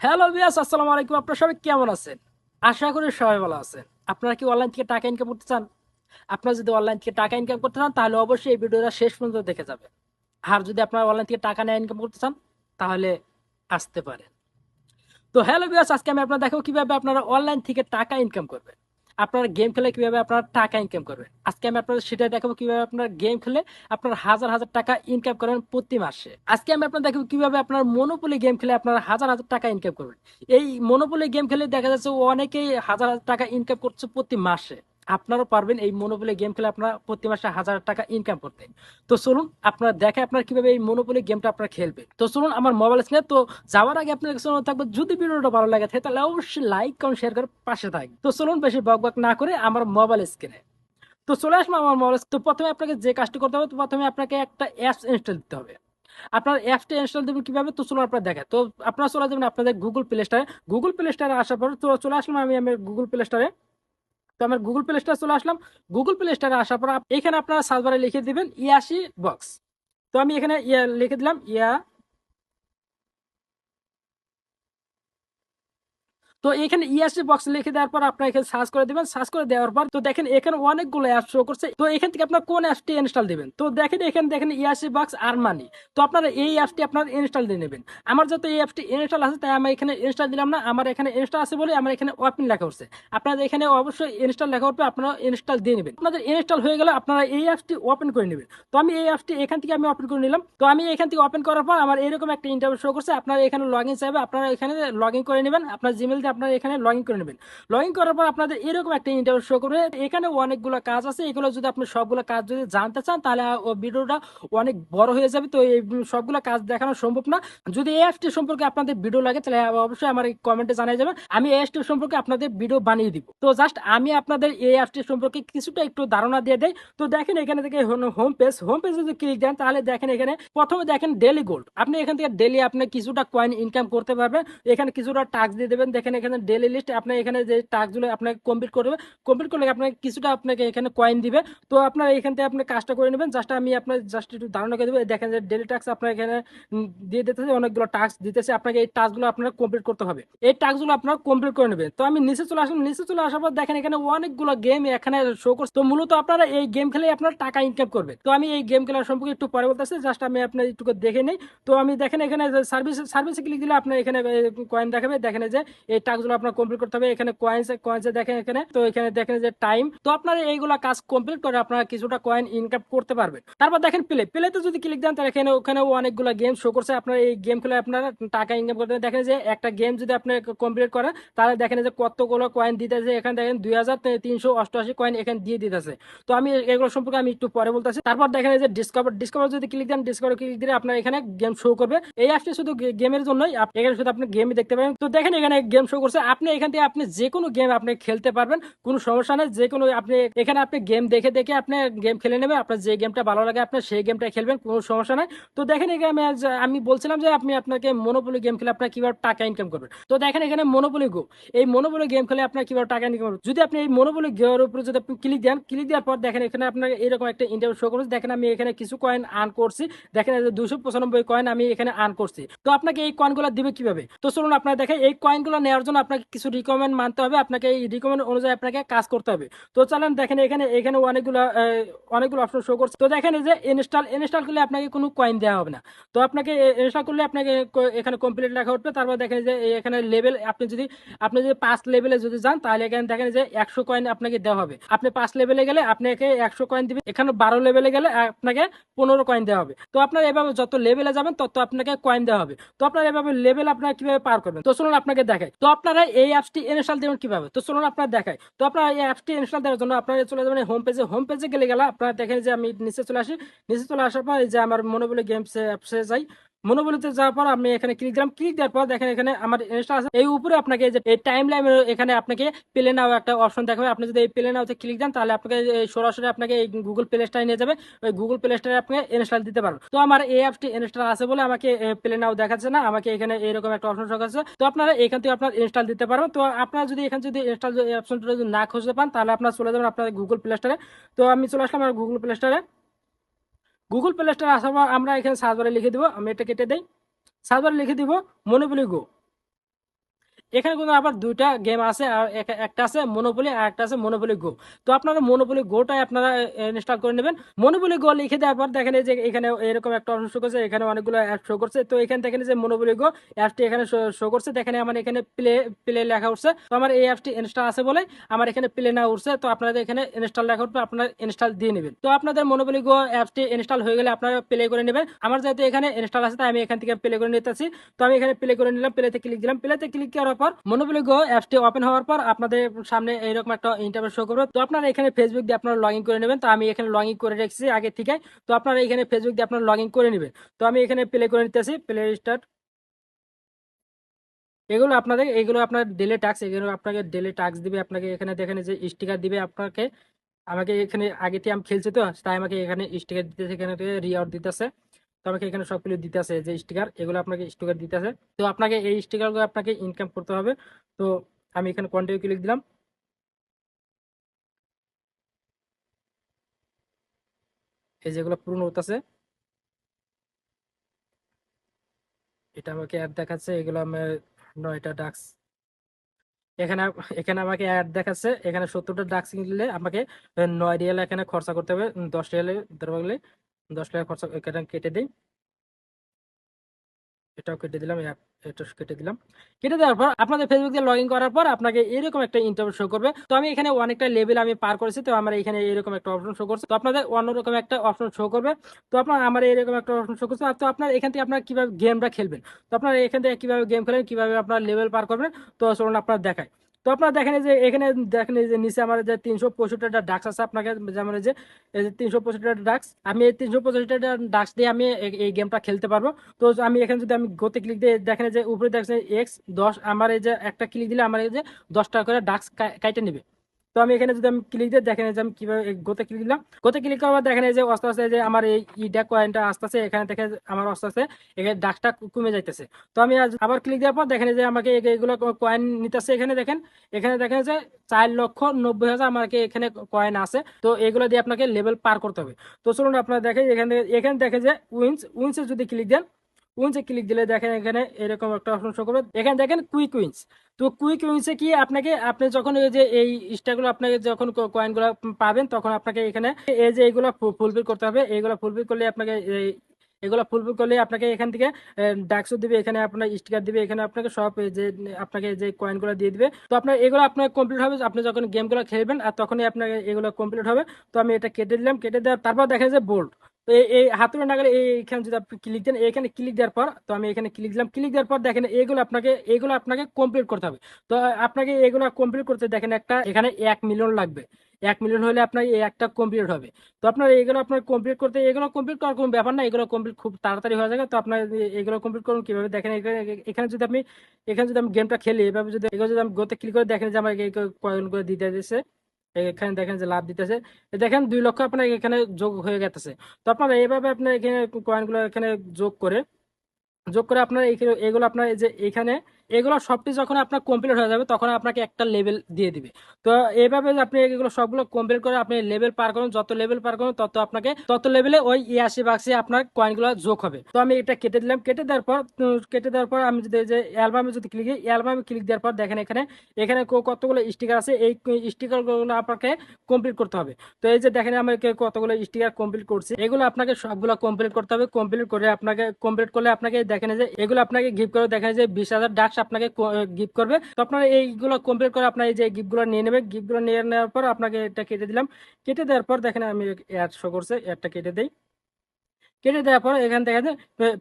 Hello বিয়াস আসসালামু আলাইকুম। আপনারা সবাই কেমন আছেন? আশা করি সবাই ভালো আছেন। আপনারা কি অনলাইন থেকে টাকা ইনকাম করতে চান? আপনারা যদি অনলাইন থেকে টাকা ইনকাম করতে চান, তাহলে অবশ্যই এই ভিডিওটা শেষ পর্যন্ত দেখে যাবে আর যদি আপনারা অনলাইন থেকে টাকা নিয়ে ইনকাম করতে চান, তাহলে আসতে পারেন। তো হ্যালো বিয়াস আজকে আমি আপনার দেখো কীভাবে আপনারা অনলাইন থেকে টাকা ইনকাম করবেন। আপনারা গেম খেলে কীভাবে আপনার টাকা ইনকাম করবেন আজকে আমি আপনাদের সেটা দেখাবো কীভাবে আপনার গেম খেলে আপনার হাজার হাজার টাকা ইনকাম করেন প্রতি মাসে। আজকে আমি আপনার দেখাবো কীভাবে আপনার মনোপলি গেম খেলে আপনার হাজার হাজার টাকা ইনকাম করবেন। এই মনোপলি গেম খেলে দেখা যাচ্ছে অনেকেই হাজার হাজার টাকা ইনকাম করছে প্রতি মাসে। আপনারাও পারবেন এই মনোপলি গেম খেলে আপনারা প্রতি মাসে হাজার টাকা ইনকাম করতে। তো চলুন, আপনারা দেখে আপনার কীভাবে এই মনোপলি গেমটা আপনারা খেলবেন। তো চলুন, আমার মোবাইল স্ক্রিনে তো যাওয়ার আগে আপনার থাকবে, যদি ভিডিওটা ভালো লাগে তাহলে অবশ্যই লাইক কমেন্ট শেয়ার করে পাশে থাকবে তো চলুন, বেশি বক বক না করে আমার মোবাইল স্ক্রিনে তো চলে আসব আমার মোবাইল তো প্রথমে আপনাকে যে কাজটি করতে হবে, তো প্রথমে আপনাকে একটা অ্যাপস ইনস্টল দিতে হবে। আপনার অ্যাপসটা ইনস্টল দেবেন কীভাবে, তো চলুন আপনার দেখে তো আপনারা চলে যাবেন আপনাদের গুগল প্লে স্টারে গুগল প্লে স্টারে আসার পর তো চলে আসলাম আমি আমার গুগল প্লে স্টারে তো আমার গুগল প্লে স্টোরে চলে আসলাম। গুগল প্লে স্টোরে আসার পর এখানে আপনারা সার্ভারে লিখে দিবেন ইয়াসি বক্স তো আমি এখানে ইয়া লিখে দিলাম, ইয়া তো এখানে ইয়াসি বক্স লিখে দেওয়ার পর আপনার এখানে সার্চ করে দিবেন। সার্চ করে দেওয়ার পর তো দেখেন এখানে অনেকগুলো অ্যাপ শো করছে। তো এখান থেকে আপনার কোন অ্যাপটি ইনস্টল দিবেন? তো দেখেন এখানে দেখেন ইয়াসি বক্স আর মানি তো আপনারা এই অ্যাপটি আপনার ইনস্টল দিয়ে নেবেন। আমার যত এই অ্যাপটি ইনস্টল আছে তাই আমি এখানে ইনস্টল দিলাম না। আমার এখানে ইনস্টল আছে বলে আমার এখানে ওপেন লেখা হচ্ছে আপনাদের এখানে অবশ্যই ইনস্টল লেখা উঠবে আপনারা ইনস্টল দিয়ে নেবেন। আপনাদের ইনস্টল হয়ে গেলে আপনারা এই অ্যাপটি ওপেন করে নেবেন। তো আমি এই অ্যাপটি এখান থেকে আমি ওপেন করে নিলাম। তো আমি এখান থেকে ওপেন করার পর আমার এরকম একটা ইন্টারভিউ শো করছে। আপনারা এখানে লগ ইন চাইবে, আপনারা এখানে লগ ইন করে নেবেন। আপনার জিমেল আপনারা এখানে লগ করে নেবেন। লগ করার পর আপনাদের এরকম একটা ইন্টারভিউ শো করবে। এখানে অনেকগুলো কাজ আছে। এগুলো যদি আপনি সবগুলো কাজ যদি জানতে চান, তাহলে ভিডিওটা অনেক বড় হয়ে যাবে। তো এই সবগুলো কাজ দেখানো সম্ভব না। যদি অ্যাপটি সম্পর্কে আপনাদের ভিডিও লাগে, তাহলে অবশ্যই আমার কমেন্টে জানিয়ে যাবেন। আমি অ্যাপটি সম্পর্কে আপনাদের ভিডিও বানিয়ে দিব। তো জাস্ট আমি আপনাদের অ্যাপটি সম্পর্কে কিছুটা একটু ধারণা দিয়ে দেয় তো দেখেন এখানে থেকে হোম পেজ হোম পেজ যদি ক্লিক দেন, তাহলে দেখেন এখানে প্রথমে দেখেন ডেলি গোল্ড আপনি এখান থেকে ডেলি আপনি কিছুটা কয়েন ইনকাম করতে পারবেন। এখানে কিছুটা টাস্ক দিয়ে দেবেন। দেখেন এখানে ডেলি লিস্ট আপনি এখানে যে টাস্কগুলো আপনাকে কমপ্লিট করবে কমপ্লিট করলে আপনাকে কিছুটা আপনাকে এখানে কয়েন দিবে। তো আপনার এখান থেকে আপনি কাজটা করে নেবেন। জাস্ট আমি আপনার জাস্ট একটু ধারণা করে দেবো। দেখেন যে ডেলি টাস্ক আপনার এখানে দিয়ে দিতেছে, অনেকগুলো টাস্ক দিতেছে। আপনাকে এই টাস্কগুলো আপনার কমপ্লিট করতে হবে। এই টাস্কগুলো আপনার কমপ্লিট করে নেবেন। তো আমি নিচে চলে আসলাম। নিচে চলে আসার পর দেখেন এখানে অনেকগুলো গেম এখানে শো করছে। তো মূলত আপনারা এই গেম খেলে আপনার টাকা ইনকাম করবে তো আমি এই গেম খেলার সম্পর্কে একটু পরে বলতেছি। জাস্ট আমি আপনার একটু দেখে নেই। তো আমি দেখেন এখানে সার্ভিস সার্ভিসে ক্লিক দিলে আপনার এখানে কয়েন দেখাবে। দেখেন যে এই টাস্কগুলো আপনার কমপ্লিট করতে হবে। এখানে কয়েন্স কয়েন্স দেখেন এখানে। তো এখানে দেখেন যে টাইম তো আপনারা এইগুলা কাজ কমপ্লিট করে আপনারা কিছুটা কয়েন ইনকাম করতে পারবেন। তারপর দেখেন প্লে প্লেতে যদি ক্লিক দেন, তাহলে এখানে ওখানে অনেকগুলো গেম শো করছে। আপনারা এই গেম খেলে আপনারা টাকা ইনকাম করতে পারবেন। দেখেন যে একটা গেম যদি আপনি কমপ্লিট করেন, তাহলে দেখেন যে কতগুলো কয়েন দিতেছে। এখানে দেখেন দুই হাজার তিনশো অষ্টআশি কয়েন এখানে দিয়ে দিতেছে। তো আমি এগুলো সম্পর্কে আমি একটু পরে বলতেছি। তারপর দেখেন যে ডিসকভার ডিসকভার যদি ক্লিক দেন ডিসকভার ক্লিক দিলে আপনার এখানে গেম শো করবে। এই অ্যাপটি শুধু গেমের জন্যই এখানে শুধু আপনি গেম দেখতে পাবেন তো দেখেন এখানে গেম শো করছে, আপনি এখান থেকে আপনি যে কোনো গেম আপনি খেলতে পারবেন, কোনো সমস্যা নেই যে কোনো আপনি, এখানে আপনি গেম দেখে দেখে আপনি গেম খেলে নেবেন, আপনার যে গেমটা ভালো লাগে আপনি সেই গেমটা খেলবেন, কোনো সমস্যা নাই। তো দেখেন এখানে আমি বলছিলাম যে আপনি আপনাকে মনোপলি গেম খেলে আপনার কীভাবে টাকা ইনকাম করবেন। তো দেখেন এখানে মনোপলি গো এই মনোপলি গেম খেলে আপনার কীভাবে টাকা ইনকাম করবেন? যদি আপনি এই মনোপলি গেমের উপরে যদি আপনি ক্লিক দেন ক্লিক দেওয়ার পর দেখেন এখানে আপনার এরকম একটা ইন্টারভিউ শো করছে, দেখেন আমি এখানে কিছু কয়েন আর্ন করছি, দেখেন দুশো পঁচানব্বই কয়েন আমি এখানে আর্ন করছি। তো আপনাকে এই কয়েনগুলো দিবে কীভাবে? তো চলুন আপনার দেখেন, এই কয়েনগুলো নেওয়ার আপনাকে কিছু রিকমেন্ড মানতে হবে। আপনাকে এই রিকমেন্ড অনুযায়ী আপনাকে কাজ করতে হবে। তো চলেন দেখেন এখানে এখানে অনেকগুলো অনেকগুলো অপশন শো করছে। তো দেখেন যে ইনস্টল ইনস্টল করলে আপনাকে কোনো কয়েন দেওয়া হবে না। তো আপনাকে ইনস্টল করলে আপনাকে এখানে কমপ্লিট লেখা উঠবে। তারপর দেখেন যে এখানে লেভেল আপনি যদি আপনি যদি পাঁচ লেভেলে যদি যান, তাহলে এখানে দেখেন যে একশো কয়েন আপনাকে দেওয়া হবে। আপনি পাঁচ লেভেলে গেলে আপনাকে একশো কয়েন দিবে। এখানে বারো লেভেলে গেলে আপনাকে পনেরো কয়েন দেওয়া হবে। তো আপনার এভাবে যত লেভেলে যাবেন, তত আপনাকে কয়েন দেওয়া হবে। তো আপনার এভাবে লেভেল আপনার কীভাবে পার করবেন? তো চলুন আপনাকে দেখাই। তো আপনারা এই অ্যাপসটি ইনস্টল দেবেন কীভাবে? তো চলুন আপনারা দেখাই। তো আপনারা এই অ্যাপসটি ইনস্টল দেওয়ার জন্য আপনারা চলে যাবেন হোম পেজে হোম পেজে গেলে গেলে আপনারা দেখেন যে আমি নিচে চলে আসি। নিচে চলে আসার পর এই যে আমার মনে বলে গেমস অ্যাপসে যাই। মনোবলিতে যাওয়ার পর আমি এখানে ক্লিক দিলাম। ক্লিক দেওয়ার পর দেখেন এখানে আমার ইনস্টা আছে। এই উপরে আপনাকে যে টাইম লাইন এখানে আপনাকে প্লে নাও একটা অপশন দেখাবে। আপনি যদি এই প্লে নাওতে ক্লিক দেন, তাহলে আপনাকে সরাসরি আপনাকে এই গুগল প্লে স্টোরে নিয়ে যাবে। ওই গুগল প্লে স্টোরে আপনি ইনস্টল দিতে পারবেন তো আমার এই অ্যাপটি ইনস্টল আছে বলে আমাকে প্লে নাও দেখাচ্ছে না। আমাকে এখানে এরকম একটা অপশন দেখাচ্ছে। তো আপনারা এখান থেকে আপনার ইনস্টল দিতে পারবেন। তো আপনারা যদি এখানে যদি ইনস্টল অপশনটা যদি না খুঁজতে পান, তাহলে আপনারা চলে যাবেন আপনার গুগল প্লে স্টোরে তো আমি চলে আসলাম আমার গুগল প্লে স্টোরে গুগল প্লে স্টোরে আসার পর আমরা এখানে সার্চ বারে লিখে দিব, আমি এটা কেটে দেই। সার্চ বারে লিখে দিব মনোবলি গো এখানে কিন্তু আবার দুইটা গেম আছে, আর এক- একটা আছে মনোপলি আর একটা আছে মনোপলি গো তো আপনারা মনোপলি গোটাই আপনারা ইনস্টল করে নেবেন। মনোপলি গো লিখে দেওয়ার পর দেখেন যে এখানে এরকম একটা অপশন শো করছে, এখানে অনেকগুলো অ্যাপ শো করছে। তো এখানে দেখেন যে মনোপলি গো অ্যাপটি এখানে শো করছে, দেখেন আমার এখানে প্লে প্লে লেখা উঠছে। তো আমার এই অ্যাপটি ইনস্টল আছে বলে আমার এখানে প্লে না উঠছে। তো আপনাদের এখানে ইনস্টল লেখা উঠবে, আপনারা ইনস্টল দিয়ে নেবেন। তো আপনাদের মনোপলি গো অ্যাপটি ইনস্টল হয়ে গেলে আপনারা প্লে করে নেবেন। আমার যেহেতু এখানে ইনস্টল আছে, তাই আমি এখান থেকে প্লে করে নিতেছি। তো আমি এখানে প্লে করে নিলাম প্লেতে ক্লিক দিলাম। প্লেতে ক্লিক করার পর মনোপলি গো অ্যাপটি ওপেন হওয়ার পর আপনাদের সামনে এরকম একটা ইন্টারভিউ শো করবে। তো আপনারা এখানে ফেসবুক দিয়ে আপনারা লগ ইন করে নেবেন। তো আমি এখানে লগ ইন করে রেখেছি আগে থেকে তো আপনারা এখানে ফেসবুক দিয়ে আপনারা লগ ইন করে নেবেন। তো আমি এখানে প্লে করে নিতেছি। প্লে স্টার্ট এগুলো আপনাদের, এগুলো আপনার ডেলে টাক্স এগুলো আপনাকে ডেলি টাক্স দিবে। আপনাকে এখানে দেখেন যে স্টিকার দিবে আপনাকে। আমাকে এখানে, আগে থেকে আমি খেলছি তো, তাই আমাকে এখানে স্টিকার দিতেছে, এখানে রিওয়ার্ড দিতেছে। তো আমাকে এখানে সবগুলো দিতে আছে যে স্টিকার এগুলো আপনাকে স্টিকার দিতে আছে তো আপনাকে এই স্টিকারগুলো আপনাকে ইনকাম করতে হবে। তো আমি এখানে কন্টিনিউ ক্লিক দিলাম। এই যেগুলো পূর্ণ হতেছে এটা আমাকে অ্যাড দেখাচ্ছে, এগুলো আমার নয়টা ডাক্স এখানে এখানে আমাকে অ্যাড দেখাচ্ছে, এখানে সত্তরটা ডাক্স কিনলে আমাকে নয় রিয়াল এখানে খরচা করতে হবে, দশ রিয়ালে ধরবা দশ টাকা খরচা এখানে কেটে দিই। এটাও কেটে দিলাম এটা কেটে দিলাম। কেটে দেওয়ার পর আপনাদের ফেসবুক দিয়ে লগ ইন করার পর আপনাকে এরকম একটা ইন্টারভিউ শো করবে। তো আমি এখানে অনেকটা লেভেল আমি পার করেছি, তো আমার এখানে এরকম একটা অপশন শো করছে। তো আপনাদের অন্যরকম একটা অপশন শো করবে। তো আপনার, আমার এরকম একটা অপশন শো করছে। তো আপনার এখান থেকে আপনার কীভাবে গেমটা খেলবেন? তো আপনার এখান থেকে কীভাবে গেম খেলেন, কীভাবে আপনার লেভেল পার করবেন? তো চলুন আপনার দেখায় তো আপনারা দেখেন যে, এখানে দেখেন যে নিচে আমার যে তিনশো পঁয়ষট্টিটা ডাক্স আছে, আপনাকে যেমন যে তিনশো পঁয়ষট্টিটা ডাক্স আমি এই তিনশো পঁয়ষট্টিটা ডাক্স দিয়ে আমি এই- গেমটা খেলতে পারব। তো আমি এখানে যদি আমি গতি ক্লিক দিয়ে দেখেন যে, উপরে দেখছেন এক্স দশ, আমার এই যে একটা ক্লিক দিলে আমার এই যে দশ টাকা করে ডাক্স কাইটে নেবে। তো আমি এখানে যদি আমি ক্লিক দিই দেখেন যে আমি কীভাবে গোতে ক্লিক দিলাম। গোতে ক্লিক করার দেখেন যে আস্তে আস্তে যে আমার এই ইডা কয়েনটা আস্তে আস্তে এখানে থেকে আমার আস্তে আস্তে এখানে ডাকটা কমে যাইতেছে। তো আমি আবার ক্লিক দেওয়ার পর দেখেন যে আমাকে এইগুলো কয়েন নিতেছে এখানে দেখেন। এখানে দেখেন যে চার লক্ষ নব্বই হাজার আমাকে এখানে কয়েন আছে। তো এগুলো দিয়ে আপনাকে লেভেল পার করতে হবে। তো চলুন আপনারা দেখেন এখানে এখানে দেখেন যে উইন্স উইন্সে যদি ক্লিক দেন উইন্সে ক্লিক দিলে দেখেন এখানে এরকম একটা অপশন শো করবে। এখানে দেখেন কুইক উইন্স তো কুইক উইন্সে কি আপনাকে, আপনি যখন এই যে এই স্টারগুলো আপনাকে যখন কয়েনগুলো পাবেন, তখন আপনাকে এখানে এই যে এইগুলো ফুলফিল করতে হবে। এইগুলো ফুলফিল করলে আপনাকে এই এগুলো ফুলফিল করলে আপনাকে এখান থেকে ডাকসও দিবে, এখানে আপনার স্টিকার দিবে, এখানে আপনাকে সব যে, আপনাকে যে কয়েনগুলো দিয়ে দিবে। তো আপনার এগুলো আপনার কমপ্লিট হবে, আপনি যখন গেমগুলো খেলবেন, আর তখনই আপনাকে এগুলো কমপ্লিট হবে। তো আমি এটা কেটে দিলাম, কেটে দেওয়ার, তারপর দেখা যায় বোল্ড তো এই হাতুড়ে নাগালে এইখানে যদি আপনি ক্লিক দেন, এখানে ক্লিক দেওয়ার পর, তো আমি এখানে ক্লিক দিলাম। ক্লিক দেওয়ার পর দেখেন, এগুলো আপনাকে এগুলো আপনাকে কমপ্লিট করতে হবে। তো আপনাকে এগুলো কমপ্লিট করতে দেখেন একটা, এখানে এক মিলিয়ন লাগবে। এক মিলিয়ন হলে আপনার এই একটা কমপ্লিট হবে। তো আপনার এগুলো আপনার কমপ্লিট করতে, এগুলো কমপ্লিট করার কোনো ব্যাপার না, এগুলো কমপ্লিট খুব তাড়াতাড়ি হয়ে যাবে। তো আপনার এগুলো কমপ্লিট করুন কীভাবে? দেখেন, এখানে যদি আপনি, এখানে যদি আমি গেমটা খেলি, এভাবে যদি, এগুলো যদি আমি গোতে ক্লিক করে দেখেন যে আমার কয়েনগুলো দিতে দিচ্ছে এখানে দেখেন যে লাভ দিতেছে। দেখেন দুই লক্ষ আপনার এখানে যোগ হয়ে গেছে তো আপনারা এইভাবে আপনার এখানে কয়েনগুলো এখানে যোগ করে যোগ করে আপনার এগুলো আপনার যে এখানে এগুলো সবটি যখন আপনার কমপ্লিট হয়ে যাবে, তখন আপনাকে একটা লেভেল দিয়ে দিবে। তো এইভাবে আপনি এগুলো সবগুলো কমপ্লিট করে আপনি লেভেল পার করুন, যত লেভেল পার করুন, তত আপনাকে, তত লেভেলে ওই ইয়াশি বাক্সে আপনার কয়েনগুলো যোগ হবে। তো আমি এটা কেটে দিলাম। কেটে দেওয়ার পর কেটে দেওয়ার পর আমি যদি যে অ্যালবামে যদি ক্লিক অ্যালবামে ক্লিক দেওয়ার পর দেখেন এখানে এখানে কতগুলো স্টিকার আছে, এই স্টিকারগুলো আপনাকে কমপ্লিট করতে হবে। তো এই যে দেখেন আমি কতগুলো স্টিকার কমপ্লিট করছি, এগুলো আপনাকে সবগুলো কমপ্লিট করতে হবে। কমপ্লিট করে আপনাকে কমপ্লিট করলে আপনাকে দেখেন যে, এগুলো আপনাকে গিফট করে দেখেন যে বিশ হাজার ডাক্স আপনাকে গিফট করবে। তো আপনার এইগুলো কমপ্লিট করে আপনার এই যে গিফটগুলো নিয়ে নেবে গিফটগুলো নিয়ে নেওয়ার পর আপনাকে এটা কেটে দিলাম। কেটে দেওয়ার পর দেখেন আমি অ্যাড শো করছে অ্যাডটা কেটে দেই। কেটে দেওয়ার পর এখান থেকে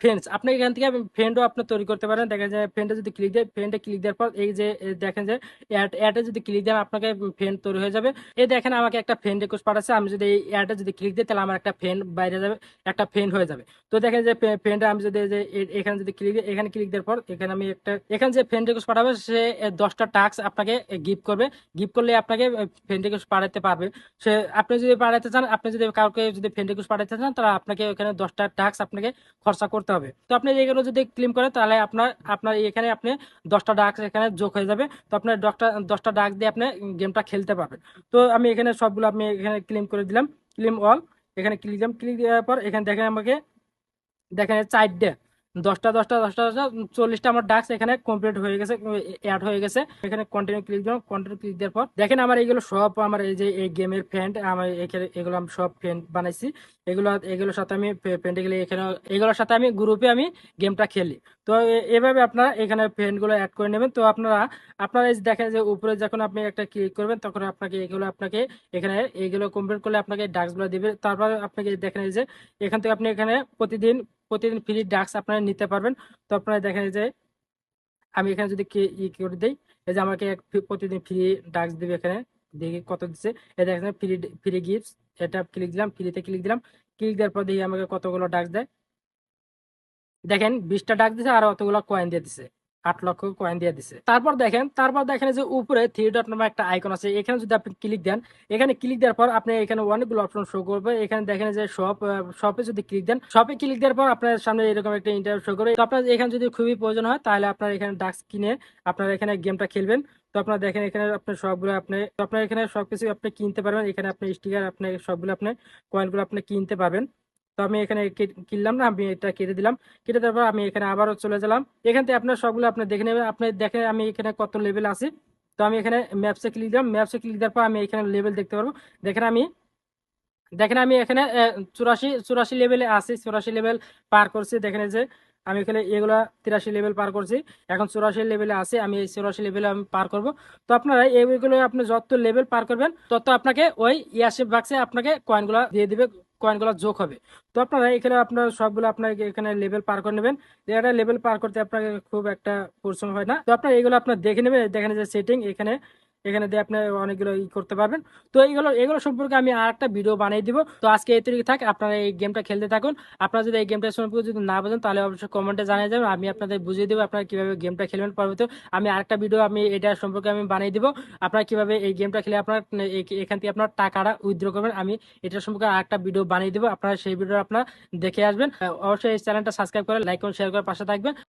ফ্রেন্ডস আপনি এখান থেকে ফ্রেন্ডও আপনি তৈরি করতে পারেন। দেখা যায় ফ্রেন্ডে যদি ক্লিক দেয় ফ্রেন্ডে ক্লিক দেওয়ার পর এই যে দেখেন যে অ্যাড অ্যাডে যদি ক্লিক দেন, আপনাকে ফ্রেন্ড তৈরি হয়ে যাবে। এই দেখেন আমাকে একটা ফ্রেন্ড রিকোয়েস্ট পাঠাচ্ছে। আমি যদি এই অ্যাডে যদি ক্লিক দিই, তাহলে আমার একটা ফ্রেন্ড বাইরে যাবে, একটা ফ্রেন্ড হয়ে যাবে। তো দেখেন যে ফ্রেন্ডে আমি যদি যে এখানে যদি ক্লিক দিই, এখানে ক্লিক দেওয়ার পর এখানে আমি একটা, এখানে যে ফ্রেন্ড রিকোয়েস্ট পাঠাবে, সে দশটা টাস্ক আপনাকে গিফট করবে। গিফট করলে আপনাকে ফ্রেন্ড রিকোয়েস্ট পাঠাতে পারবে। সে, আপনি যদি পাঠাতে চান, আপনি যদি কাউকে যদি ফ্রেন্ড রিকোয়েস্ট পাঠাতে চান, তাহলে আপনাকে ওখানে দশটা টাস্ক আপনাকে খরচা করতে হবে। তো আপনি এগুলো যদি ক্লিম করেন, তাহলে আপনার আপনার এখানে আপনি দশটা ডাক এখানে যোগ হয়ে যাবে। তো আপনার দশটা দশটা ডাক দিয়ে আপনি গেমটা খেলতে পারবেন। তো আমি এখানে সবগুলো আমি এখানে ক্লিম করে দিলাম। ক্লিম অল এখানে ক্লিক দিলাম। ক্লিক দেওয়ার পর এখানে দেখেন আমাকে, দেখেন চারটে দশটা দশটা দশটা দশটা, চল্লিশটা আমার ডাক্স এখানে কমপ্লিট হয়ে গেছে অ্যাড হয়ে গেছে। এখানে কন্টিনিউ ক্লিক দিলাম কন্টিনিউ ক্লিক দেওয়ার পর দেখেন আমার এইগুলো সব আমার এই যে এই গেমের ফ্রেন্ড আমার এখানে এগুলো আমি সব ফ্রেন্ড বানাইছি। এগুলো, এগুলোর সাথে আমি ফ্রেন্ডে গেলে এখানে, এগুলোর সাথে আমি গ্রুপে আমি গেমটা খেলি। তো এভাবে আপনারা এখানে ফ্রেন্ডগুলো অ্যাড করে নেবেন। তো আপনারা আপনারা এই দেখেন যে উপরে যখন আপনি একটা ক্লিক করবেন, তখন আপনাকে এগুলো আপনাকে এখানে এইগুলো কমপ্লিট করলে আপনাকে ডাক্সগুলো দিবে। তারপর আপনাকে দেখেন যে এখান থেকে আপনি এখানে প্রতিদিন প্রতিদিন ফ্রি ডাক্স আপনারা নিতে পারবেন। তো আপনারা দেখেন যে আমি এখানে যদি কে- ই করে দিই, এই যে আমাকে প্রতিদিন ফ্রি ডাক্স দিবে এখানে, দেখি কত দিচ্ছে। এই দেখেন ফ্রি ফ্রি গিফটস এটা ক্লিক দিলাম ফ্রিতে ক্লিক দিলাম। ক্লিক দেওয়ার পর দেখি আমাকে কতগুলো ডাক্স দেয়। দেখেন, বিশটা ডাক দিছে, আর অতগুলো কয়েন দিয়ে দিছে। আট লক্ষ কয়েন দিয়ে দিছে। তারপর দেখেন তারপর দেখেন যে উপরে থ্রি ডট নামে একটা আইকন আছে। এখানে যদি আপনি ক্লিক দেন, এখানে ক্লিক দেওয়ার পর আপনি এখানে অনেকগুলো অপশন শো করবে। এখানে দেখেন যে শপ শপে যদি ক্লিক দেন শপে ক্লিক দেওয়ার পর আপনার সামনে এরকম একটা ইন্টারভিউ শো করবে। আপনার এখানে যদি খুবই প্রয়োজন হয়, তাহলে আপনার এখানে ডাক্স কিনে আপনার এখানে গেমটা খেলবেন। তো আপনার দেখেন এখানে আপনার সবগুলো আপনি আপনার এখানে সবকিছু আপনি কিনতে পারবেন। এখানে আপনি স্টিকার আপনি সবগুলো আপনি কয়েনগুলো আপনি কিনতে পারবেন। তো আমি এখানে কিনলাম না, আমি এটা কেটে দিলাম। কেটে দেওয়ার পর আমি এখানে আবারও চলে গেলাম। এখান থেকে আপনার সবগুলো আপনি দেখে নেবেন। আপনি দেখেন আমি এখানে কত লেভেল আছি। তো আমি এখানে ম্যাপসে ক্লিক দিলাম। ম্যাপসে ক্লিক দেওয়ার পর আমি এখানে লেভেল দেখতে পারব। দেখেন আমি দেখেন আমি এখানে চুরাশি চুরাশি লেভেলে আছি। চুরাশি লেভেল পার করছি। দেখেন যে, আমি এখানে এগুলা তিরাশি লেভেল পার করছি। এখন চুরাশি লেভেলে আছে। আমি এই চুরাশি লেভেলে আমি পার করব। তো আপনারা এইগুলো আপনি যত লেভেল পার করবেন, তত আপনাকে ওই ইয়ারশিপ বাক্সে আপনাকে কয়েনগুলো দিয়ে দিবে। কয়েনগুলো যোগ হবে। তো আপনারা এখানে আপনার সবগুলো আপনার এখানে লেভেল পার করে নেবেন। এটা লেভেল পার করতে আপনাকে খুব একটা পরিশ্রম হয় না। তো আপনার এগুলো আপনার দেখে নেবেন, দেখেন যে সেটিং এখানে এখানে দিয়ে আপনি অনেকগুলো ই করতে পারবেন। তো এইগুলো, এগুলো সম্পর্কে আমি আর একটা ভিডিও বানিয়ে দিব। তো আজকে এই তৈরি থাক, আপনারা এই গেমটা খেলতে থাকুন। আপনারা যদি এই গেমটা সম্পর্কে যদি না বোঝেন, তাহলে অবশ্যই কমেন্টে জানিয়ে যাবেন আমি আপনাদের বুঝিয়ে দেবো আপনারা কীভাবে গেমটা খেলবেন পরবর্তী আমি আরেকটা ভিডিও আমি, এটা সম্পর্কে আমি বানিয়ে দিব। আপনারা কীভাবে এই গেমটা খেলে আপনার এখান থেকে আপনার টাকাটা উইথড্র করবেন। আমি এটা সম্পর্কে আরেকটা ভিডিও বানিয়ে দেবো। আপনারা সেই ভিডিও আপনারা দেখে আসবেন। অবশ্যই এই চ্যানেলটা সাবস্ক্রাইব করে লাইক এবং শেয়ার করে পাশে থাকবেন।